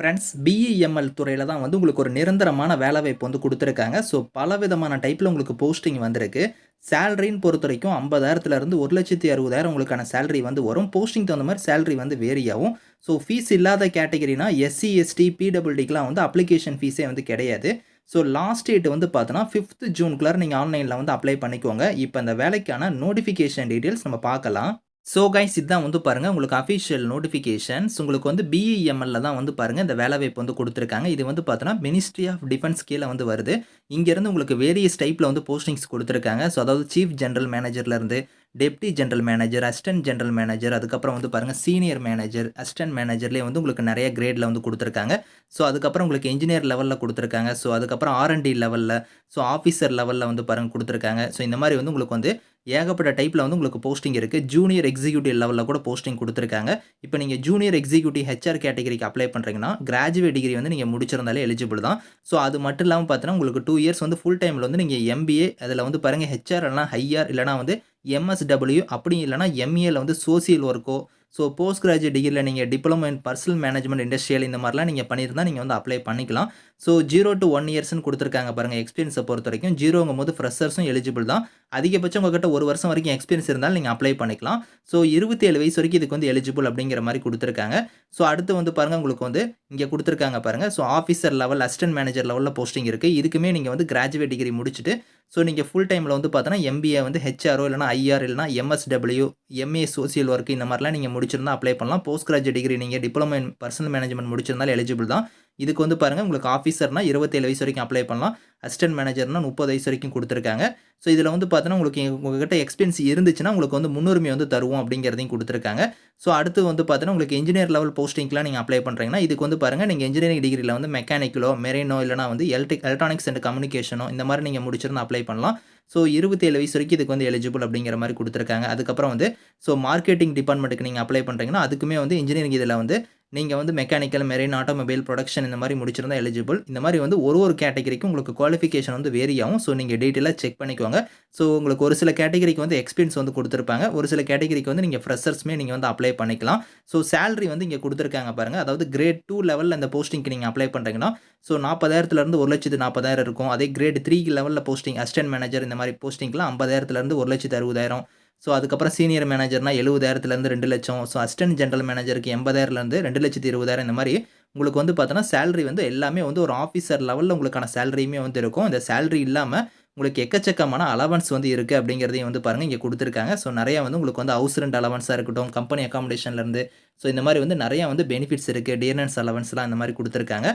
Friends BEML துறையில் தான் வந்து உங்களுக்கு ஒரு நிரந்தரமான வேலைவாய்ப்பு வந்து கொடுத்துருக்காங்க. ஸோ பல விதமான டைப்பில் உங்களுக்கு போஸ்டிங் வந்திருக்கு. சேலரின்னு பொறுத்த வரைக்கும் ஐம்பதாயிரத்துலேருந்து ஒரு லட்சத்தி அறுபதாயிரம் உங்களுக்கான சேலரி வந்து வரும். போஸ்டிங் தகுந்த மாதிரி சேலரி வந்து வேரி ஆகும். ஸோ ஃபீஸ் இல்லாத கேட்டகரினா எஸ்சி எஸ்டி பிடபிள்டிக்கெலாம் வந்து அப்ளிகேஷன் ஃபீஸே வந்து கிடையாது. ஸோ லாஸ்ட் டேட் வந்து பார்த்தோன்னா ஃபிஃப்த் ஜூனுக்குள்ளார நீங்கள் ஆன்லைனில் வந்து அப்ளை பண்ணிக்கோங்க. இப்போ அந்த வேலைக்கான நோட்டிஃபிகேஷன் டீட்டெயில்ஸ் நம்ம பார்க்கலாம். ஸோ கைஸ் இதுதான் வந்து பாருங்கள் உங்களுக்கு அஃபிஷியல் நோட்டிஃபிகேஷன்ஸ் உங்களுக்கு வந்து பிஇஎம்எல்ல தான் வந்து பாருங்கள் இந்த வேலைவாய்ப்பு வந்து கொடுத்துருக்காங்க. இது வந்து பார்த்தோன்னா மினிஸ்ட்ரி ஆஃப் டிஃபென்ஸ் கீழே வந்து வருது. இங்கேருந்து உங்களுக்கு வேரியஸ் டைப்பில் வந்து போஸ்டிங்ஸ் கொடுத்துருக்காங்க. ஸோ அதாவது chief general மேனேஜர்லேருந்து deputy general manager assistant general manager அதுக்கப்புறம் வந்து பாருங்கள் சீனியர் மேனேஜர் அசிஸ்டன்ட் மேனேஜர்லேயே வந்து உங்களுக்கு நிறைய கிரேடில் வந்து கொடுத்துருக்காங்க. ஸோ அதுக்கப்புறம் உங்களுக்கு இன்ஜினியர் லெவலில் கொடுத்துருக்காங்க. ஸோ அதுக்கப்புறம் ஆர்என்டி லெவலில் ஸோ ஆஃபீஸர் லெவலில் வந்து பாருங்கள் கொடுத்துருக்காங்க. ஸோ இந்த மாதிரி வந்து உங்களுக்கு வந்து ஏகப்பட்ட டைப்பில் வந்து உங்களுக்கு போஸ்டிங் இருக்குது ஜூனியர் எக்ஸிக்யூட்டிவ் லெவலில் கூட போஸ்டிங் கொடுத்துருக்காங்க. இப்போ நீங்கள் ஜூனியர் எக்ஸிக்யூட்டிவ் ஹெச்ஆர் கேட்டகரிக்கு அப்ளை பண்ணுறீங்கன்னா கிராஜுவேட் டிகிரி வந்து நீங்கள் முடிச்சிருந்தாலே எலிஜிபிள் தான். ஸோ அது மட்டும் இல்லாமல் பார்த்தீங்கன்னா உங்களுக்கு டூ இயர்ஸ் வந்து ஃபுல் டைமில் வந்து நீங்கள் எம்பிஏ அதில் வந்து பாருங்கள் ஹெச்ஆர் இல்லைனா ஹையர் இல்லைனா வந்து எம்எஸ்டபிள்யூ அப்படி இல்லைனா எம்ஏல வந்து சோசியல் ஒர்க்கோ ஸோ போஸ்ட் கிராஜுவேட் டிகிரியில் நீங்கள் diploma in personnel management industrial இந்த மாதிரிலாம் நீங்கள் பண்ணியிருந்தால் நீங்கள் வந்து அப்ளை பண்ணிக்கலாம். ஸோ ஜீரோ டு ஒன் இயர்ஸ்னு கொடுத்துருக்காங்க பாருங்கள் எக்ஸ்பீரியன்ஸை பொறுத்த வரைக்கும். ஜீரோங்கும் போது ஃப்ரெஷர்ஸும் எலிஜிபிள் தான். அதிகபட்சம் உங்ககிட்ட ஒரு வருஷம் வரைக்கும் எக்ஸ்பீரியன்ஸ் இருந்தாலும் நீங்கள் அப்ளை பண்ணிக்கலாம். ஸோ இருபத்தி ஏழு வயசு வரைக்கும் இதுக்கு வந்து எலிஜிபிள் அப்படிங்கிற மாதிரி கொடுத்துருக்காங்க. ஸோ அடுத்து வந்து பாருங்கள் உங்களுக்கு வந்து இங்கே கொடுத்துருக்காங்க பாருங்கள் so officer level assistant manager லெவலில் போஸ்டிங் இருக்குது இதுக்குமே நீங்கள் வந்து கிராஜுவேட் டிகிரி முடிச்சுட்டு ஸோ நீங்கள் ஃபுல் டைமில் வந்து பார்த்தோன்னா எம்பிஏ வந்து ஹெச்ஆர்ஓ இல்லைனா ஐஆர் இல்லைனா எம்எஸ்டபிள்யூ எம்ஏ சோசியல் ஒர்க் இந்த மாதிரிலாம் நீங்கள் முடிச்சிருந்தா அப்ளை பண்ணலாம். போஸ்ட் கிராஜுவேட் டிகிரி நீங்கள் டிப்ளமோ இன் பர்சனல் மேனேஜ்மெண்ட் முடிச்சிருந்தாலும் எலிஜிபிள் தான். இதுக்கு வந்து பாருங்கள் உங்களுக்கு ஆஃபீஸர்னால் இருபத்தேழு வயசு வரைக்கும் அப்ளை பண்ணலாம். அசிஸ்டன்ட் மேனேஜர்னால் முப்பது வயசு வரைக்கும் கொடுத்துருக்காங்க. ஸோ இதில் வந்து பார்த்தோன்னா உங்களுக்கு உங்கள்கிட்ட எக்ஸ்பீரியன்ஸ் இருந்துச்சுன்னா உங்களுக்கு வந்து முன்னுரிமை வந்து தருவோம் அப்படிங்கிறதையும் கொடுத்துருக்காங்க. ஸோ அடுத்து வந்து பார்த்தோன்னா உங்களுக்கு இன்ஜினியர் லெவல் போஸ்டிங்லாம் நீங்கள் அப்ளை பண்ணுறீங்கன்னா இதுக்கு வந்து பாருங்கள் நீங்கள் இன்ஜினியரிங் டிகிரியில் வந்து மெக்கானிக்கலோ மெரினோ இல்லைனா வந்து எலக்ட்ரிக் எலக்ட்ரானிக்ஸ் அண்ட் கம்யூனிகேஷனோ இந்த மாதிரி நீங்கள் முடிச்சிருந்தா அப்ளை பண்ணலாம். ஸோ இருபத்தேழு வயசு வரைக்கும் இதுக்கு வந்து எலிஜிபிள் அப்படிங்கிற மாதிரி கொடுத்துருக்காங்க. அதுக்கப்புறம் வந்து ஸோ மார்க்கெட்டிங் டிபார்ட்மெண்ட்டுக்கு நீங்கள் அப்ளை பண்ணுறீங்கன்னா அதுக்குமே வந்து இன்ஜினியரிங் இதில் வந்து நீங்கள் வந்து மெக்கானிக்கல் மெரின் ஆட்டோமொபைல் ப்ரொடக்ஷன் இந்த மாதிரி முடிச்சிருந்தா எலிஜிபிள் இந்த மாதிரி வந்து ஒரு ஒரு கேட்டகரிக்கும் உங்களுக்கு குவாலிஃபிகேஷன் வந்து வேரி ஆகும். ஸோ நீங்கள் டீட்டெயிலாக செக் பண்ணிக்கோங்க. ஸோ உங்களுக்கு ஒரு சில கேட்டகரிக்கு வந்து எக்ஸ்பீரியன்ஸ் வந்து கொடுத்துருப்பாங்க. ஒரு சில கேட்டகரிக்கு வந்து நீங்கள் ஃப்ரெஷர்ஸ்மே நீங்கள் வந்து அப்ளை பண்ணிக்கலாம். ஸோ சேலரி வந்து இங்கே கொடுத்துருக்காங்க பாருங்கள் அதாவது கிரேட் டூ லெவலில் அந்த போஸ்டிங்க்கு நீங்கள் அப்ளை பண்ணுறீங்கன்னா ஸோ நாற்பதாயிரத்துலேருந்து ஒரு லட்சத்து நாற்பதாயிரம் இருக்கும். அதே கிரேட் த்ரீ லெவலில் போஸ்டிங் அசிஸ்டன்ட் மேனேஜர் இந்த மாதிரி போஸ்டிங்லாம் ஐம்பதாயிரத்துலேருந்து ஒரு லட்சத்து அறுபதாயிரம். ஸோ அதுக்கப்புறம் சீனியர் மேனேஜர்னா எழுபதாயிரத்துலேருந்து ரெண்டு லட்சம். ஸோ அசிஸ்டன்ட் ஜென்ரல் மேனேஜருக்கு எண்பதாயிரம்லேருந்து ரெண்டு லட்சத்தி இருபதாயிரம். இந்த மாதிரி உங்களுக்கு வந்து பார்த்தோன்னா சேலரி வந்து எல்லாமே வந்து ஒரு ஆஃபீஸர் லெவலில் உங்களுக்கான சேலரியுமே வந்து இருக்கும். இந்த சேலரி இல்லாமல் உங்களுக்கு எக்கச்சக்கமான அலவன்ஸ் வந்து இருக்குது அப்படிங்கிறதையும் வந்து பாருங்கள் இங்கே கொடுத்துருக்காங்க. ஸோ நிறையா வந்து உங்களுக்கு வந்து ஹவுஸ் ரெண்ட் அலவன்ஸாக இருக்கட்டும் கம்பெனி அக்காமடேஷன்லேருந்து ஸோ இந்த மாதிரி வந்து நிறையா வந்து பெனிஃபிட்ஸ் இருக்குது டியர்னன்ஸ் அலவன்ஸ்லாம் இந்த மாதிரி கொடுத்துருக்காங்க.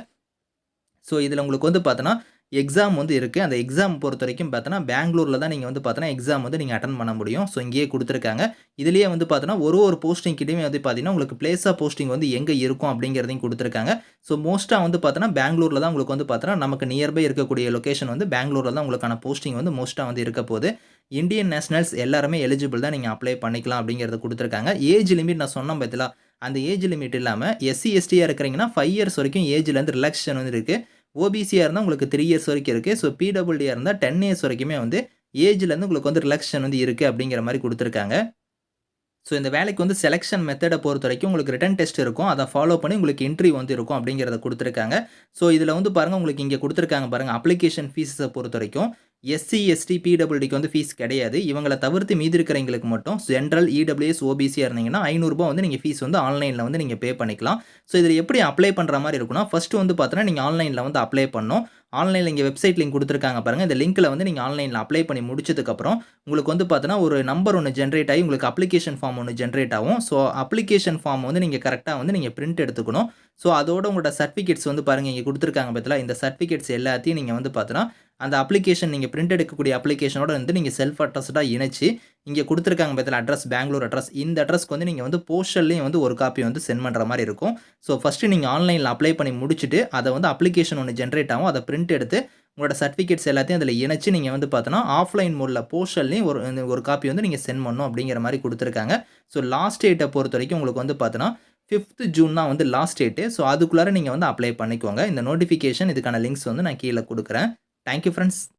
ஸோ இதில் உங்களுக்கு வந்து பார்த்தோன்னா எக்ஸாம் வந்து இருக்குது அந்த எக்ஸாம் பொறுத்த வரைக்கும் பார்த்தோன்னா பெங்களூரில் தான் நீங்கள் வந்து பார்த்தோன்னா எக்ஸாம் வந்து நீங்கள் அட்டன் பண்ண முடியும். ஸோ இங்கேயே கொடுத்துருக்காங்க. இதுலேயே வந்து பார்த்தோன்னா ஒரு ஒரு போஸ்டிங் கிட்டேயுமே வந்து பார்த்தீங்கன்னா உங்களுக்கு பிளேஸ் ஆஃப் போஸ்டிங் வந்து எங்கே இருக்கும் அப்படிங்கிறதையும் கொடுத்துருக்காங்க. ஸோ மோஸ்ட்டாக வந்து பார்த்தோன்னா பெங்களூரில் தான் உங்களுக்கு வந்து பார்த்தோன்னா நமக்கு நியர்பை இருக்கக்கூடிய லொக்கேஷன் வந்து பெங்களூரில் தான் உங்களுக்கான போஸ்டிங் வந்து மோஸ்ட்டாக வந்து இருக்க போகுது. இந்தியன் நேஷனல்ஸ் எல்லாருமே எலிஜிபிள் தான் நீங்கள் அப்ளை பண்ணிக்கலாம் அப்படிங்கிறத கொடுத்துருக்காங்க. ஏஜ் லிமிட் நான் சொன்னேன் பார்த்தீங்களா அந்த ஏஜ் லிமிட் இல்லாமல் எஸ்சி எஸ்டியாக இருக்கிறீங்கன்னா ஃபைவ் இயர்ஸ் வரைக்கும் ஏஜ்லேருந்து ரிலாக்ஸேஷன் வந்து இருக்குது ஓபிசியாக இருந்தால் உங்களுக்கு த்ரீ இயர்ஸ் வரைக்கும் இருக்குது ஸோ பிடபிள்யூடியாக இருந்தால் டென் இயர்ஸ் வரைக்குமே வந்து ஏஜ்லேருந்து உங்களுக்கு வந்து ரிலாக்ஸேஷன் வந்து இருக்குது அப்படிங்கிற மாதிரி கொடுத்துருக்காங்க. ஸோ இந்த வேலைக்கு வந்து செலெக்ஷன் மெத்தடை பொறுத்த வரைக்கும் உங்களுக்கு ரிட்டன் டெஸ்ட் இருக்கும். அதை ஃபாலோ பண்ணி உங்களுக்கு இன்ட்ரி வந்து இருக்கும் அப்படிங்கிறத கொடுத்துருக்காங்க. ஸோ இதில் வந்து பாருங்கள் உங்களுக்கு இங்கே கொடுத்துருக்காங்க பாருங்கள் அப்ளிகேஷன் ஃபீஸை பொறுத்த வரைக்கும். எஸ்சி எஸ்டி பிடபிள்யூடிக்கு வந்து ஃபீஸ் கிடையாது. இவங்களை தவிர்த்து மீதி இருக்கிறவங்களுக்கு மட்டும் ஜென்ரல் இடபிள்யூஎஸ் ஓபிசியாக இருந்தீங்கன்னா ஐநூறுரூபா வந்து நீங்கள் ஃபீஸ் வந்து ஆன்லைனில் வந்து நீங்கள் பே பண்ணிக்கலாம். ஸோ இதில் எப்படி அப்ளை பண்ணுற மாதிரி இருக்குன்னா ஃபஸ்ட்டு வந்து பார்த்தோன்னா நீங்கள் ஆன்லைனில் வந்து அப்ளை பண்ணணும். ஆன்லைனில் இங்கே வெப்சைட் லிங்க் கொடுத்துருக்காங்க பாருங்கள் இந்த லிங்க்கில் வந்து நீங்கள் ஆன்லைனில் அப்ளை பண்ணி முடிச்சதுக்கப்புறம் உங்களுக்கு வந்து பார்த்தோன்னா ஒரு நம்பர் ஒன்று ஜென்ரேட் ஆகி உங்களுக்கு அப்ளிகேஷன் ஃபார்ம் ஒன்று ஜென்ரேட் ஆகும். ஸோ அப்ளிகேஷன் ஃபார்ம் வந்து நீங்கள் கரெக்டாக வந்து நீங்கள் பிரிண்ட் எடுத்துக்கணும். ஸோ அதோட உங்களோட சர்டிஃபிகேட்ஸ் வந்து பாருங்கள் இங்கே கொடுத்துருக்காங்க பார்த்தீங்களா இந்த சர்டிஃபிகேட்ஸ் எல்லாத்தையும் நீங்கள் வந்து பார்த்தோன்னா அந்த அப்ளிகேஷன் நீங்கள் பிரிண்ட் எடுக்கக்கூடிய அப்ளிகேஷனோட வந்து நீங்கள் செல்ஃப் அட்ரஸ்டாக இணைச்சி இங்கே கொடுத்துருக்காங்க பார்த்தீங்களா அட்ரஸ் பெங்களூர் அட்ரஸ் இந்த அட்ரஸ்க்கு வந்து நீங்கள் வந்து போஸ்டல்லையும் வந்து ஒரு காப்பி வந்து சென்ட் பண்ணுற மாதிரி இருக்கும். ஸோ ஃபஸ்ட்டு நீங்கள் ஆன்லைனில் அப்ளை பண்ணி முடிச்சுட்டு அதை வந்து அப்ளிகேஷன் ஒன்று ஜென்ரேட் ஆகும். அதை பிரிண்ட் எடுத்து உங்களோட சர்டிஃபிகேட்ஸ் எல்லாத்தையும் அதில் இணைச்சி நீங்கள் வந்து பார்த்தோன்னா ஆஃப்லைன் மோடில் போஸ்டல்லையும் ஒரு ஒரு காப்பி வந்து நீங்கள் சென்ட் பண்ணணும் அப்படிங்கிற மாதிரி கொடுத்துருக்காங்க. ஸோ லாஸ்ட் டேட்டை பொறுத்த வரைக்கும் உங்களுக்கு வந்து பார்த்தோன்னா ஃபிஃப்த் ஜூன் தான் வந்து லாஸ்ட் டேட்டு ஸோ அதுக்குள்ளார நீங்கள் வந்து அப்ளை பண்ணிக்கோங்க. இந்த நோட்டிஃபிகேஷன் இதுக்கான லிங்க்ஸ் வந்து நான் கீழே கொடுக்குறேன். Thank you friends